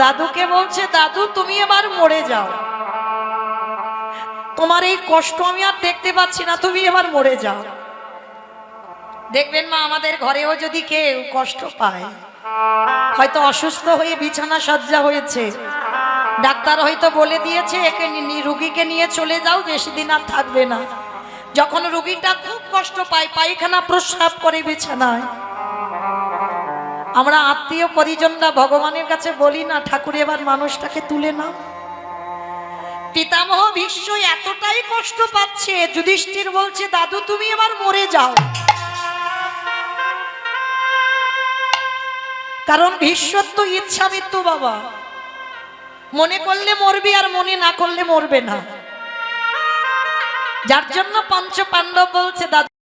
দাদুকে বলছে, দাদু, তুমি এবার মরে যাও। তোমার এই কষ্ট আমি আর দেখতে পাচ্ছি না, তুমি এবার মরে যাও। দেখবেন মা, আমাদের ঘরেও যদি কেউ কষ্ট পায়, হয়তো অসুস্থ হয়ে বিছানা সজ্জা হয়েছে, ডাক্তার হয়তো বলে দিয়েছে, একে রুগীকে নিয়ে চলে যাও, বেশি দিন আর থাকবে না। যখন রুগীটা খুব কষ্ট পায়, পায়খানা প্রস্রাব করে বিছানায় আমরা আত্মীয় পরিজনরা ভগবানের কাছে বলি না, ঠাকুর এবার মানুষটাকে তুলে নাও। পিতামহ ভীষ্ম এতটাই কষ্ট পাচ্ছে, যুধিষ্ঠির বলছে, দাদু, তুমি এবার মরে যাও। কারণ ভীষ্মর তো ইচ্ছা মৃত্যু, বাবা। মনে করলে মরবি আর মনে না করলে মরবে না। যার জন্য পঞ্চ পাণ্ডব বলছে, দাদু